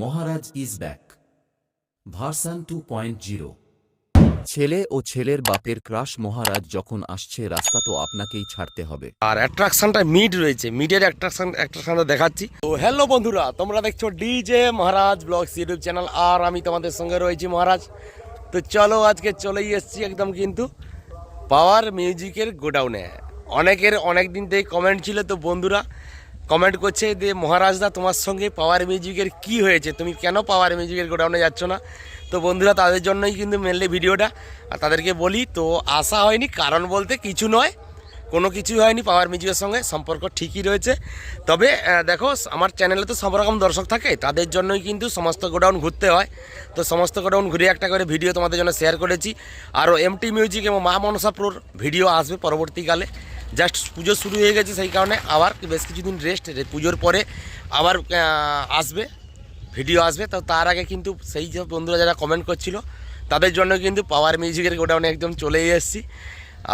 Maharaj is back. Version two point zero. ছেলে ও ছেলের বাপের ক্রাশ মহারাজ যখন আসছে রাস্তা তো আপনাকেই ছাড়তে হবে। আর অ্যাট্রাকশনটা মিড রয়েছে। মিডের অ্যাট্রাকশন অ্যাট্রাকশনটা দেখাচ্ছি। তো হ্যালো বন্ধুরা তোমরা দেখছ DJ Maharaj vlogs YouTube channel আর আমি তোমাদের সঙ্গে রয়েছি মহারাজ। তো চলো আজকে চলেই এসেছি একদম কিন্তু পাওয়ার মিউজিকের গোডাউনে অনেকের অনেক দিন থেকে কমেন্ট ছিল তো বন্ধুরা কমেন্ট করছে যে মহারাজদা তোমার সঙ্গে পাওয়ার মিউজিকের কি হয়েছে? তুমি কেন পাওয়ার মিউজিকের গোডাউনে যাচ্ছ না? তো বন্ধুরা, তাদের জন্যই কিন্তু মেনলি ভিডিওটা। আর তাদেরকে বলি, তো আসা হয়নি, কারণ বলতে কিছু নয়। কোনো কিছুই হয়নি পাওয়ার মিউজিকের সঙ্গে, সম্পর্ক ঠিকই রয়েছে। তবে দেখো, আমার চ্যানেলে তো সব রকম দর্শক থাকে, তাদের জন্যই কিন্তু সমস্ত গোডাউন ঘুরতে হয়। তো সমস্ত গোডাউন ঘুরে একটা করে ভিডিও তোমাদের জন্য শেয়ার করেছি। আরও এমটি মিউজিক এবং মা মনসাপুর ভিডিও আসবে পরবর্তীকালে। জাস্ট পুজো শুরু হয়ে গেছে, সেই কারণে আবার বেশ কিছুদিন রেস্ট পুজোর পরে আবার আসবে ভিডিও আসবে। তো তার আগে কিন্তু সেই যে বন্ধুরা যারা কমেন্ট করছিল, তাদের জন্য কিন্তু পাওয়ার মিউজিকের গোডাউনে একদম চলেই এসেছি।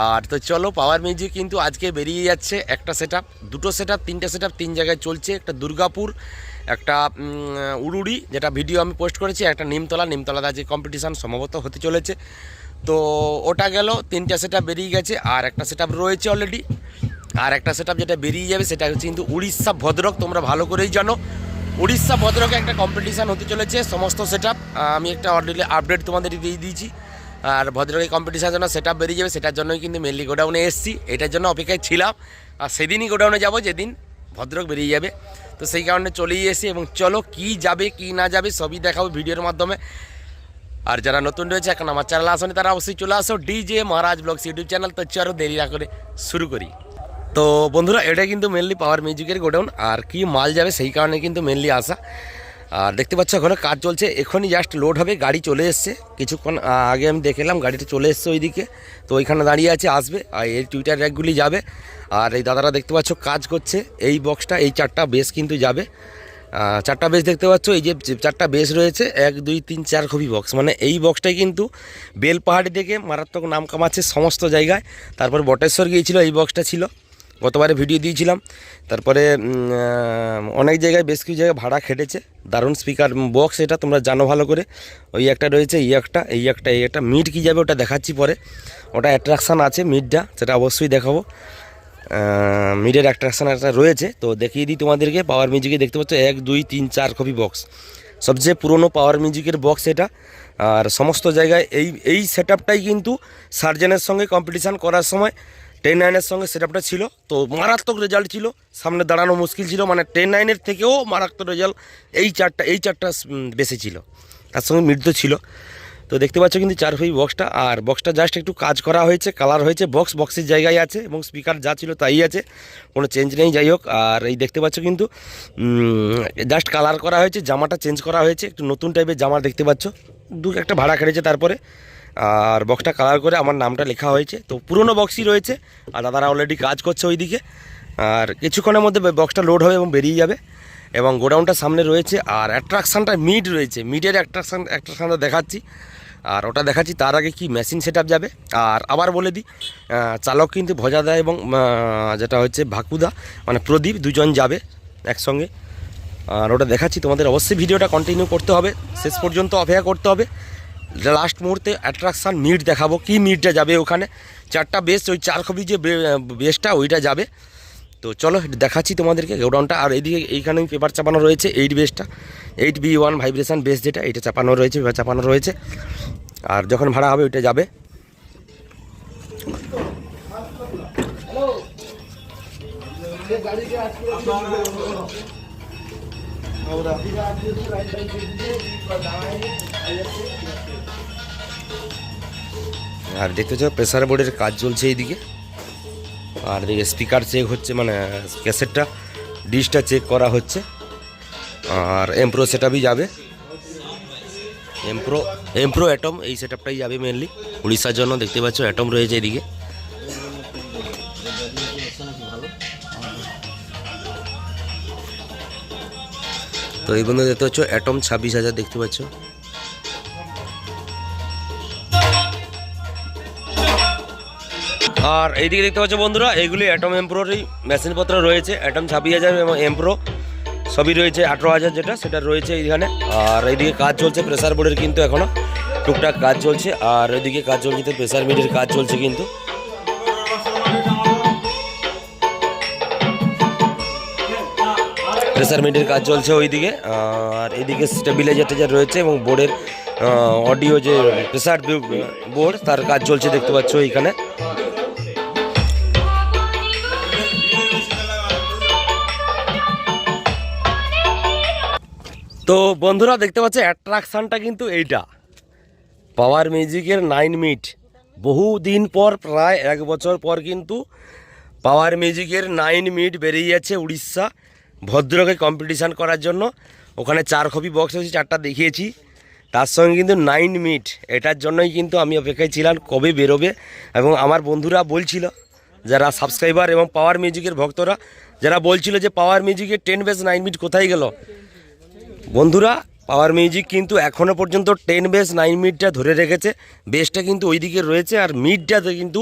আর তো চলো পাওয়ার মিউজিক কিন্তু আজকে বেরিয়ে যাচ্ছে একটা সেট দুটো সেট তিনটে সেট তিন জায়গায় চলছে। একটা দুর্গাপুর, একটা উড়ুড়ি, যেটা ভিডিও আমি পোস্ট করেছি, একটা নিমতলা। নিমতলাতে আজকে কম্পিটিশান সম্ভবত হতে চলেছে। তো ওটা গেল, তিনটে সেট বেরিয়ে গেছে, আর একটা সেট রয়েছে অলরেডি আর একটা সেট যেটা বেরিয়ে যাবে সেটা হচ্ছে কিন্তু উড়িষ্যা ভদ্রক, তোমরা ভালো করেই জানো। উড়িষ্যা ভদ্রকে একটা কম্পিটিশান হতে চলেছে, সমস্ত সেট আমি একটা অলরেডি আপডেট তোমাদের দিয়ে দিয়েছি। আর ভদ্রকে কম্পিটিশানের জন্য সেট বেরিয়ে যাবে, সেটার জন্যই কিন্তু মেনলি গোডাউনে এসেছি। এটার জন্য অপেক্ষায় ছিলাম। আর সেদিনই গোডাউনে যাব, যেদিন ভদ্রক বেরিয়ে যাবে। তো সেই কারণে চলেই এসেছি এবং চলো কি যাবে, কি না যাবে, সবই দেখাবো ভিডিওর মাধ্যমে। আর যারা নতুন রয়েছে, এখন আমার চ্যানেল আসেনি, তারা অবশ্যই চলে আসো DJ Maharaj vlogs YouTube channel তো চলো দেরি না করে শুরু করি। তো বন্ধুরা, এটা কিন্তু মেনলি পাওয়ার মিউজিকের গোডাউন, আর কি মাল যাবে সেই কারণে কিন্তু মেনলি আসা। আর দেখতে পাচ্ছ ওখানে কাজ চলছে, এখনই জাস্ট লোড হবে, গাড়ি চলে এসছে। কিছুক্ষণ আগে আমি দেখলাম গাড়িটা চলে এসছে ওইদিকে। তো ওইখানে দাঁড়িয়ে আছে, আসবে, আর এই টুইটার র্যাকগুলি যাবে। আর এই দাদারা দেখতে পাচ্ছ কাজ করছে, এই বক্সটা এই চারটা বেস কিন্তু যাবে। চারটা বেস দেখতে পাচ্ছ, এই যে চারটা বেস রয়েছে, এক, দুই, তিন, চার খুবই বক্স মানে এই বক্সটাই কিন্তু বেল পাহাড়ি থেকে মারাত্মক নাম কামাচ্ছে সমস্ত জায়গায়। তারপর বটেশ্বর গিয়েছিল, এই বক্সটা ছিল। গতবারে ভিডিও দিয়েছিলাম। তারপরে অনেক জায়গায়, বেশ কিছু জায়গায় ভাড়া খেটেছে। দারুণ স্পিকার বক্স এটা, তোমরা জানো ভালো করে। ওই একটা রয়েছে, এই একটা এই একটা এই একটা। মিট কী যাবে ওটা দেখাচ্ছি পরে। ওটা অ্যাট্রাকশান আছে মিডটা সেটা অবশ্যই দেখাবো। মিডের অ্যাট্রাকশান একটা রয়েছে, তো দেখিয়ে দিই তোমাদেরকে। পাওয়ার মিউজিকে দেখতে পাচ্ছ, এক, দুই, তিন, চার কপি বক্স সবচেয়ে পুরনো পাওয়ার মিউজিকের বক্স এটা। আর সমস্ত জায়গায় এই এই সেট কিন্তু সার্জেনের সঙ্গে কম্পিটিশান করার সময় টেন নাইনের সঙ্গে সেট ছিল। তো মারাত্মক রেজাল্ট ছিল, সামনে দাঁড়ানো মুশকিল ছিল। মানে টেন নাইনের থেকেও মারাত্মক রেজাল্ট এই চারটা এই চারটা বেশি ছিল। তার সঙ্গে মৃত ছিল। তো দেখতে পাচ্ছ কিন্তু চার ফি বক্সটা আর বক্সটা জাস্ট একটু কাজ করা হয়েছে কালার হয়েছে বক্স বক্সের জায়গায় আছে এবং স্পিকার যা ছিল তাই আছে, কোনো চেঞ্জ নেই, যাই হোক। আর এই দেখতে পাচ্ছ কিন্তু জাস্ট কালার করা হয়েছে, জামাটা চেঞ্জ করা হয়েছে, একটু নতুন টাইপের জামা দেখতে পাচ্ছ। দু একটা ভাড়া কেটেছে তারপরে। আর বক্সটা কালার করে আমার নামটা লেখা হয়েছে। তো পুরনো বক্সই রয়েছে, আর দাদারা অলরেডি কাজ করছে ওইদিকে। আর কিছুক্ষণের মধ্যে বক্সটা লোড হবে এবং বেরিয়ে যাবে। এবং গোডাউনটা সামনে রয়েছে, আর অ্যাট্রাকশানটা মিড রয়েছে। মিডের অ্যাট্রাকশান অ্যাট্রাকশানটা দেখাচ্ছি। আর ওটা দেখাচ্ছি, তার আগে কি মেশিন সেট যাবে? আর আবার বলে দিই চালক কিন্তু ভজাদা এবং যেটা হচ্ছে ভাকুদা মানে প্রদীপ দুজন যাবে একসঙ্গে। আর ওটা দেখাচ্ছি তোমাদের, অবশ্যই ভিডিওটা কন্টিনিউ করতে হবে, শেষ পর্যন্ত অপেক্ষা করতে হবে। লাস্ট মুহূর্তে অ্যাট্রাকশান মিট দেখাবো, কি মিটটা যাবে ওখানে? চারটা বেস্ট ওই চার কপি যে বে- বেসটা ওইটা যাবে। তো চলো দেখাচ্ছি তোমাদেরকে গোডাউনটা। আর এইদিকে এইখানে পেপার চাপানো রয়েছে এইট বেসটা eight B one vibration base যেটা, এটা চাপানো রয়েছে, পেপার চাপানো রয়েছে। আর যখন ভাড়া হবে, ওইটা যাবে। আর দেখতে পাচ্ছ প্রেসার বোর্ডের কাজ চলছে এইদিকে। আর এদিকে স্পিকার চেক হচ্ছে মানে ক্যাসেটটা ডিশটা চেক করা হচ্ছে। আর এমপ্রো সেটআপই যাবে। এমপ্রো এমপ্রো অ্যাটম এই সেটআপটাই যাবে মেনলি উড়িষ্যার জন্য দেখতে পাচ্ছ অ্যাটম রয়েছে এদিকে। তো এই বন্ধু দেখতে পাচ্ছ অ্যাটম ছাব্বিশ হাজার দেখতে পাচ্ছ। আর এইদিকে দেখতে পাচ্ছ বন্ধুরা, এইগুলি অ্যাটম এমপ্রোরই মেশিনপত্র রয়েছে। অ্যাটম ছাব্বিশ হাজার এবং এমপ্রো সবই রয়েছে, আঠেরো হাজার যেটা, সেটা রয়েছে এইখানে। আর এইদিকে কাজ চলছে প্রেসার বোর্ডের কিন্তু এখনও টুকটাক কাজ চলছে। আর ওইদিকে কাজ চলছে তো প্রেসার মিটের কাজ চলছে কিন্তু। প্রেসার মিটের কাজ চলছে ওইদিকে। আর এদিকে স্টেবিলাইজার টেজার রয়েছে এবং বোর্ডের অডিও যে প্রেসার বোর্ড তার কাজ চলছে দেখতে পাচ্ছ এইখানে। তো বন্ধুরা দেখতে পাচ্ছ অ্যাট্রাকশানটা কিন্তু এইটা। পাওয়ার মিউজিকের নাইন মিট বহু দিন পর, প্রায় এক বছর পর কিন্তু পাওয়ার মিউজিকের নাইন মিট বেরিয়ে যাচ্ছে উড়িষ্যা ভদ্রকে কম্পিটিশান করার জন্য। ওখানে চার কপি বক্স আছে চারটা দেখিয়েছি। তার সঙ্গে কিন্তু নাইন মিট এটার জন্যই কিন্তু আমি অপেক্ষায় ছিলাম, কবে বেরোবে। এবং আমার বন্ধুরা বলছিল, যারা সাবস্ক্রাইবার এবং পাওয়ার মিউজিকের ভক্তরা, যারা বলছিল যে পাওয়ার মিউজিকের টেন বেস নাইন মিট কোথায় গেল? বন্ধুরা পাওয়ার মিউজিক কিন্তু এখনও পর্যন্ত টেন বেস নাইন মিটটা ধরে রেখেছে। বেসটা কিন্তু ওইদিকে রয়েছে আর মিটটাতে কিন্তু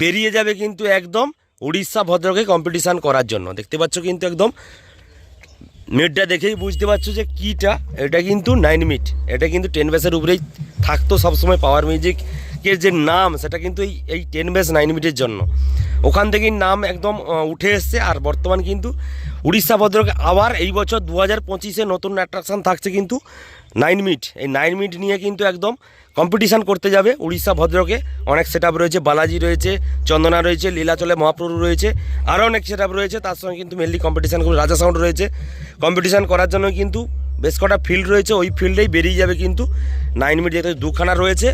বেরিয়ে যাবে কিন্তু একদম উড়িষ্যা ভদ্রকে কম্পিটিশান করার জন্য। দেখতে পাচ্ছ কিন্তু একদম মিটটা দেখেই বুঝতে পারছ যে কীটা। এটা কিন্তু নাইন মিট এটা কিন্তু টেন বেসের উপরেই থাকতো সবসময় পাওয়ার মিউজিকের যে নাম, সেটা কিন্তু এই এই টেন বেস নাইন মিটের জন্য। ওখান থেকেই নাম একদম উঠে এসছে, আর বর্তমান কিন্তু উড়িষ্যা ভদ্রকে আবার এই বছর দু হাজার পঁচিশে নতুন অ্যাট্রাকশান থাকছে কিন্তু নাইন মিট এই নাইন মিট নিয়ে কিন্তু একদম কম্পিটিশান করতে যাবে উড়িষ্যা ভদ্রকে অনেক সেট রয়েছে, বালাজি রয়েছে, চন্দনা রয়েছে, লীলাচলে মহাপ্রভু রয়েছে আরও অনেক সেট রয়েছে, তার সঙ্গে কিন্তু মেনলি কম্পিটিশান রাজা সাউন্ড রয়েছে। কম্পিটিশান করার জন্য কিন্তু বেশ কটা ফিল্ড রয়েছে, ওই ফিল্ডেই বেরিয়ে যাবে কিন্তু নাইন মিট যেহেতু দুখানা রয়েছে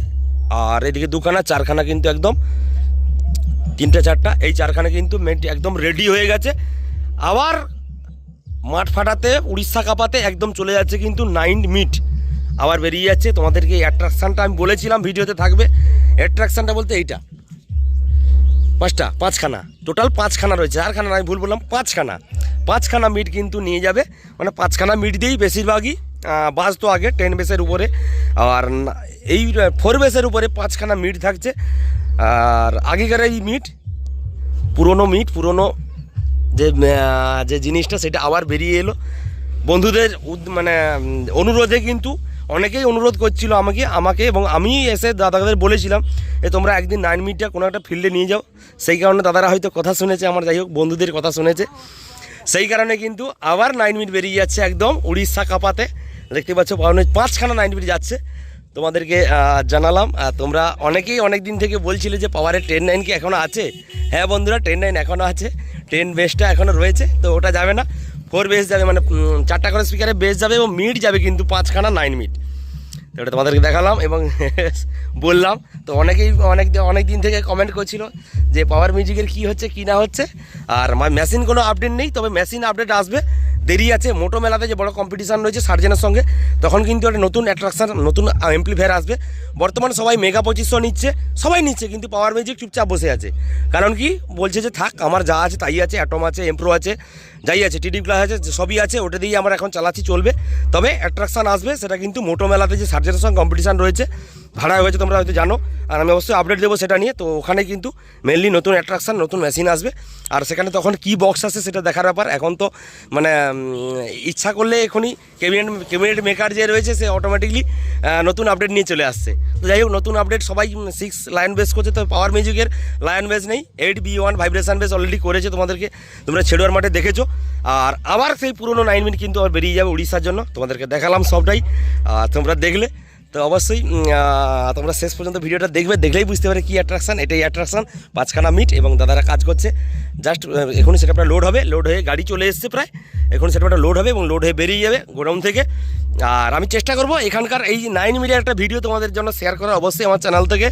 আর এদিকে দুখানা চারখানা কিন্তু একদম তিনটে চারটা। এই চারখানা কিন্তু মেন একদম রেডি হয়ে গেছে। আবার মাঠ ফাটাতে উড়িষ্যা কাপাতে একদম চলে যাচ্ছে কিন্তু নাইন মিট। আবার বেরিয়ে যাচ্ছে। তোমাদেরকে অ্যাট্রাকশানটা আমি বলেছিলাম ভিডিওতে থাকবে। অ্যাট্রাকশানটা বলতে এইটা। পাঁচটা পাঁচখানা। টোটাল পাঁচখানা রয়েছে। চারখানা না, আমি ভুল বললাম পাঁচখানা। পাঁচখানা মিট কিন্তু নিয়ে যাবে। মানে পাঁচখানা মিট দিয়েই বেশিরভাগই বাজতো আগে টেন বেসের উপরে। আর এই ফোর বেসের উপরে পাঁচখানা মিট থাকছে। আর আগেকার এই মিট পুরনো মিট পুরনো যে যে জিনিসটা, সেটা আবার বেরিয়ে এলো। বন্ধুদের মানে অনুরোধে কিন্তু অনেকেই অনুরোধ করছিল আমাকে আমাকে এবং আমি এসে দাদাদের বলেছিলাম যে তোমরা একদিন নাইন মিটটা কোনো একটা ফিল্ডে নিয়ে যাও। সেই কারণে দাদারা হয়তো কথা শুনেছে, আমার যাই হোক, বন্ধুদের কথা শুনেছে। সেই কারণে কিন্তু আবার নাইন মিট বেরিয়ে যাচ্ছে একদম উড়িষ্যা কাপাতে। দেখতে পাচ্ছ পাওয়ানো পাঁচখানা নাইন মিট যাচ্ছে। তোমাদেরকে জানালাম। তোমরা অনেকেই অনেক দিন থেকে বলছিলে যে পাওয়ারের টেন নাইন কি এখনও আছে? হ্যাঁ বন্ধুরা টেন নাইন এখনও আছে। টেন বেসটা এখনও রয়েছে, তো ওটা যাবে না। ফোর বেস যাবে মানে চারটা করে স্পিকারে বেস যাবে এবং মিট যাবে কিন্তু পাঁচখানা নাইন মিট তো এটা তোমাদেরকে দেখালাম এবং বললাম। তো অনেকেই অনেক অনেক দিন থেকে কমেন্ট করছিল যে পাওয়ার মিউজিকের কি হচ্ছে, কি না হচ্ছে। আর মেশিন কোনো আপডেট নেই, তবে মেশিন আপডেট আসবে। দেরি আছে মোটো মেলাতে যে বড় কম্পিটিশান রয়েছে সার্জেনের সঙ্গে তখন কিন্তু একটা নতুন অ্যাট্রাকশান নতুন এমপ্লিফায়ার আসবে। বর্তমানে সবাই মেগা পঁচিশশো নিচ্ছে, সবাই নিচ্ছে, কিন্তু পাওয়ার মিউজিক চুপচাপ বসে আছে। কারণ কি? বলছে যে, থাক, আমার যা আছে তাই আছে অ্যাটম আছে এমপ্রো আছে, যাই আছে টিডি ক্লাস আছে, সবই আছে, ওটা দিয়েই আমরা এখন চালাচ্ছি, চলবে। তবে অ্যাট্রাকশান আসবে, সেটা কিন্তু মোটো মেলাতে যে সার্জেনের সঙ্গে কম্পিটিশান রয়েছে, ভাড়া হয়েছে, তোমরা হয়তো জানো। আর আমি অবশ্যই আপডেট দেবো সেটা নিয়ে। তো ওখানে কিন্তু মেনলি নতুন অ্যাট্রাকশান নতুন মেশিন আসবে। আর সেখানে তখন কি বক্স আসে সেটা দেখার ব্যাপার। এখন তো মানে ইচ্ছা করলে এখনই ক্যাবিনেট ক্যাবিনেট মেকার যে রয়েছে সে অটোমেটিকলি নতুন আপডেট নিয়ে চলে আসছে। তো যাই হোক, নতুন আপডেট সবাই সিক্স লায়ন বেস করছে, তো পাওয়ার মিউজিকের লায়ন বেস নেই eight B one vibration base already করেছে তোমাদেরকে, তোমরা ছেড়ুয়ার মাঠে দেখেছ। আর আবার সেই পুরনো নাইন মিনিট কিন্তু আবার বেরিয়ে যাবে উড়িষ্যার জন্য, তোমাদেরকে দেখালাম সবটাই আর তোমরা দেখলে। তো অবশ্যই তোমরা শেষ পর্যন্ত ভিডিওটা দেখবে, দেখলেই বুঝতে পারে কী অ্যাট্রাকশান এটাই অ্যাট্রাকশান পাঁচখানা মিট এবং দাদারা কাজ করছে। জাস্ট এখনই সেটা লোড হবে লোড হয়ে গাড়ি চলে এসছে প্রায়। এখন সেটা লোড হবে এবং লোড হয়ে বেরিয়ে যাবে গোডাউন থেকে। আর আমি চেষ্টা করব এখানকার এই নাইন মিডিয়ার একটা ভিডিও তোমাদের জন্য শেয়ার করা অবশ্যই আমার চ্যানেল থেকে।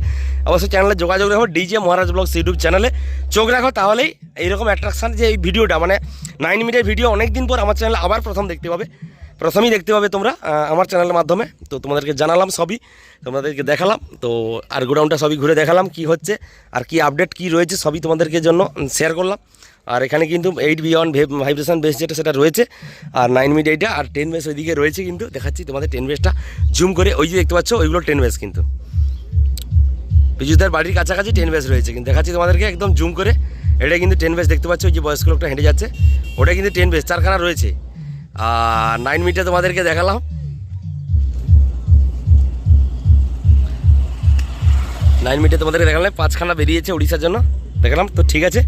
অবশ্যই চ্যানেলে যোগাযোগ রাখো ডিজে মহারাজ ব্লগস ইউটিউব চ্যানেলে চোখ রাখো, তাহলেই এইরকম অ্যাট্রাকশান যে এই ভিডিওটা মানে নাইন মিডিয়ার ভিডিও অনেক দিন পর আমার চ্যানেলে আবার প্রথম দেখতে পাবে। প্রথমেই দেখতে পাবে তোমরা আমার চ্যানেলের মাধ্যমে। তো তোমাদেরকে জানালাম সবই, তোমাদেরকে দেখালাম। তো আর গোডাউনটা সবই ঘুরে দেখালাম কি হচ্ছে, আর কি আপডেট কি রয়েছে সবই তোমাদেরকে জন্য শেয়ার করলাম। আর এখানে কিন্তু eight B one vibration base যেটা সেটা রয়েছে, আর নাইন মিড এইটা আর টেন বেস ওইদিকে রয়েছে কিন্তু, দেখাচ্ছি তোমাদের টেন বেসটা জুম করে, ওই যে দেখতে পাচ্ছ, ওইগুলো টেন বেস কিন্তু। বিজুদার বাড়ির কাছাকাছি টেন বেস রয়েছে কিন্তু, দেখাচ্ছি তোমাদেরকে একদম জুম করে। এটা কিন্তু টেন বেস দেখতে পাচ্ছ, ওই যে বয়স্ক লোকটা হেঁটে যাচ্ছে। ওটা কিন্তু টেন বেস চারখানা রয়েছে। আর নাইন মিটে তোমাদেরকে দেখালাম। নাইন মিটে তোমাদেরকে দেখালাম। পাঁচখানা বেরিয়েছে উড়িষ্যার জন্য। দেখালাম, তো ঠিক আছে।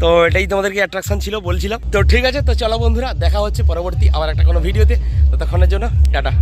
তো এটাই তোমাদেরকে অ্যাট্রাকশন ছিল, বলছিলাম। তো ঠিক আছে, তো চলো বন্ধুরা, দেখা হচ্ছে পরবর্তী আবার একটা কোনো ভিডিওতে ততক্ষণের জন্য, টাটা।